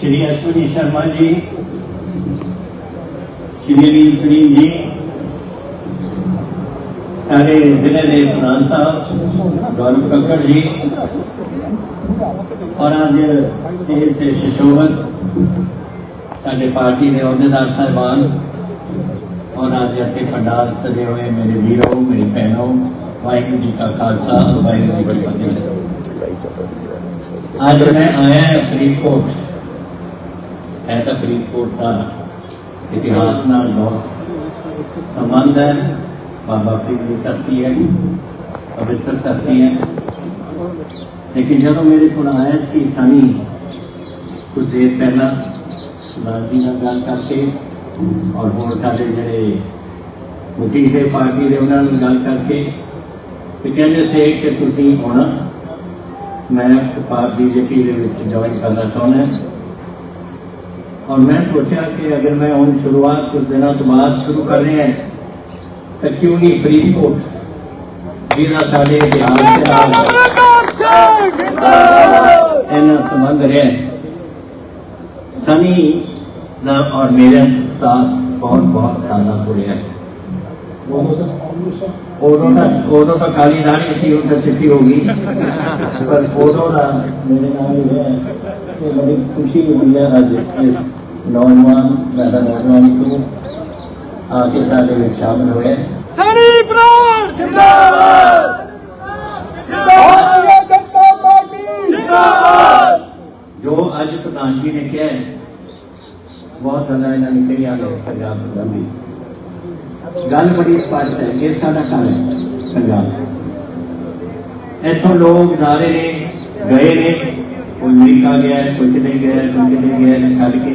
شری اشونی شرما جی شری علی سلیم جی سارے ضلع پردھان صاحب گورو ککڑ جی اور اج سیل ششوبت سارے پارٹی کے عہدیدار صاحبان، اور اج اتنے پنڈال سجے ہوئے میرے ویروں میری بہنوں واحر جی کا خالصہ واحر جی کی فتح اج میں آیا فریدکوٹ۔ ਫਰੀਦਕੋਟ ਹੈ ਤਾਂ ਫਰੀਦਕੋਟ ਦਾ ਇਤਿਹਾਸ ਨਾਲ ਬਹੁਤ ਸੰਬੰਧ ਹੈ ਬਾਬਾ ਫਰੀਦ ਦੀ ਧਰਤੀ ਹੈ ਪਵਿੱਤਰ ਧਰਤੀ ਹੈ ਲੇਕਿਨ ਜਦੋਂ ਮੇਰੇ ਕੋਲ ਆਇਆ ਸੀ ਸਾਨੀ ਕੁਝ ਦੇਰ ਪਹਿਲਾਂ ਸਰਦਾਰ ਜੀ ਨਾਲ ਗੱਲ ਕਰਕੇ ਔਰ ਹੋਰ ਸਾਡੇ ਜਿਹੜੇ ਮੁਖੀ ਦੇ ਪਾਰਟੀ ਦੇ ਉਹਨਾਂ ਨਾਲ ਗੱਲ ਕਰਕੇ ਤੇ ਕਹਿੰਦੇ ਸੀ ਕਿ ਤੁਸੀਂ ਹੁਣ ਮੈਂ ਪਾਰਟੀ ਬੀਜੇਪੀ ਦੇ ਵਿੱਚ ਜੁਆਇਨ ਕਰਨਾ ਚਾਹੁੰਦਾ اور میں سوچا کہ اگر میں ان شروعات کچھ دینا تو بعد شروع کر رہے ہیں، تو کیوں نہیں فری کوٹ جینا سارے سمندھ رہے سنی دا اور میرے ساتھ بہت بہت سادہ پڑے ہیں۔ اودو کا کالی نانی سی، ان کا چھتی ہوگی۔ پر اودو کا میرے نام یہ ہے کہ بڑی خوشی ہوئی ہے آج۔ اس نوجوان پیدا نوجوان کو آ کے سارے میں شامل ہوئے۔ جو اج پردھان جی نے کیا ہے بہت زیادہ یہاں نے کئی آگے پنجاب سبھی گل بڑی سپشٹ ہے یہ سارا کام ہے پنجاب۔ اتوں لوگ جا رہے ہیں گئے نے کوئی امریکہ گیا ہے کوئی کتنے گیا ہے کوئی کتنے گیا ہے چھڑ کے۔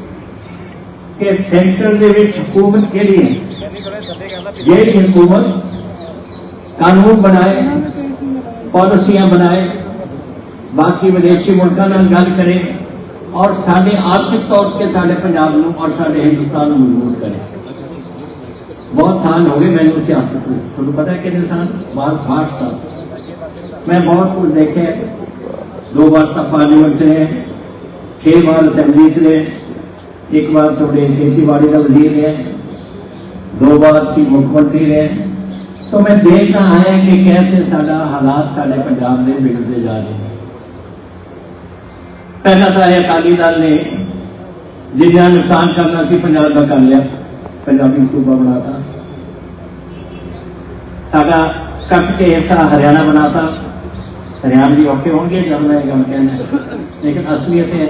کہ سینٹر دے وچ حکومت کے لیے یہ حکومت قانون بنائے، پالیسیاں بنائے، باقی ودیشی ملکوں نال گل کرے اور سارے آرتھک طور پہ سارے پنجاب نو اور سارے ہندوستان مضبوط کرے۔ بہت سال ہو گئے میں نے سیاست میں۔ تمہیں پتا ہے کتنے سال؟ بار بار سال۔ میں بہت کچھ دیکھے، دو بار تک پارلیمنٹ رہے چھ بار اسمبلی رہے ایک بار تھوڑے کھیتی باڑی کا وزیر ہے دو بار چیف مکمنٹری منتری رہے تو میں دیکھنا رہا کہ کیسے سارا حالات سارے پنجاب میں بگڑتے جا رہے ہیں۔ پہلا تھا یہ اکالی دل نے جنہیں نقصان کرنا سی پنجاب کا کر لیا، پنجابی صوبہ بنا تھا ساڈا کٹ کے حصہ ہریانہ بنا تھا ہریانہ بھی اوکے ہوں گے جب میں کہنا لیکن اصلیت ہے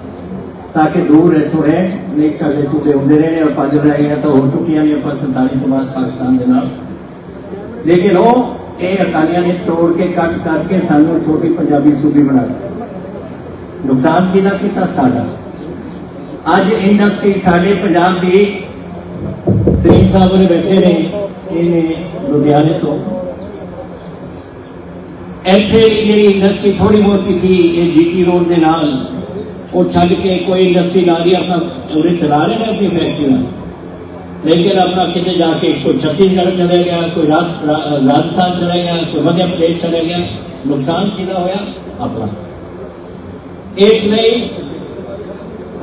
تاکہ دور رہتو ہے نیک کا رہتو تے ہندے رہنے اور پانچ رہ گیا تو ہو چکی ہیں۔ یہ پر سنتانی کے بعد پاکستان دے لیکن ہو اے اکانیاں نے توڑ کے کٹ کٹ کے سانو چھوٹی پنجابی سوپی بنا دیا نقصان کی نہ کیدا کیتا ساڈا اج انڈسٹری ساڈے پنجاب دی سلیم صاحب نے بیٹھے نے انہیں لدھیانے تو۔ ایسے یہ انڈسٹری تھوڑی بہت سی یہ جی ٹی روڈ دے نال وہ چھڑ کے کوئی انڈسٹری لا دی اپنا چوری چلا رہے ہیں اپنی فیکٹری میں؟ لیکن اپنا کتنے جا کے کوئی چھتیس گڑھ چلے گیا، کوئی راجستھان چلے گیا، کوئی مدھیہ پردیش چلے گیا، نقصان کتنا ہوا؟ اپنا۔ اس لیے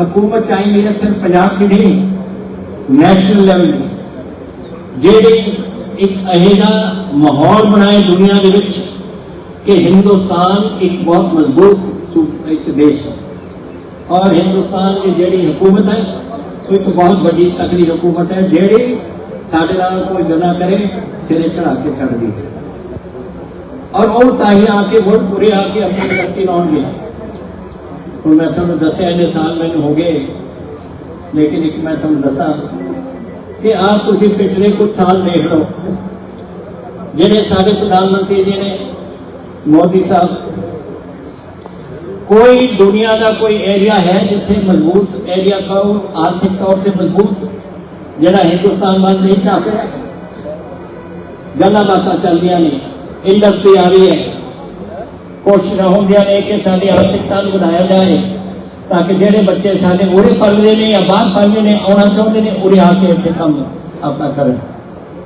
حکومت چاہیے صرف پنجاب کی نہیں، نیشنل لیول جیڑی ایک اہدا ماحول بنائے دنیا کے ہندوستان ایک بہت مضبوط دیش ہے۔ اور ہندوستان کی جیڑی حکومت ہے ایک بہت بڑی تکڑی حکومت ہے، جیڑی ساڑھے راہ کوئی گنا کرے، سرے چڑھا کے چڑھ دی۔ اور وہ تاہی آ کے بہت برے آ کے اپنی یونیورسٹی لاؤ ہوں میں تم دسے، اینے سال میں ہو گئے۔ لیکن ایک میں تم دسا کہ آپ کسی پچھلے کچھ سال دیکھ لو جہے سارے پردھان منتری جی نے مودی صاحب کوئی دنیا کا کوئی ایریا ہے جتنے مضبوط ایریا کا آرتھک طور سے مضبوط، جڑا ہندوستان بند نہیں چاہتے گلا باتیں چل رہی نہیں انڈسٹری آ رہی ہے۔ کوشش ہو گیا نہیں کہ ساری آرتھکتا بنایا جائے، تاکہ جہے بچے سارے اڑے پل رہے ہیں یا باہر پل رہے ہیں آنا چاہتے ہیں اڑے آ کے اتنے کام اپنا کریں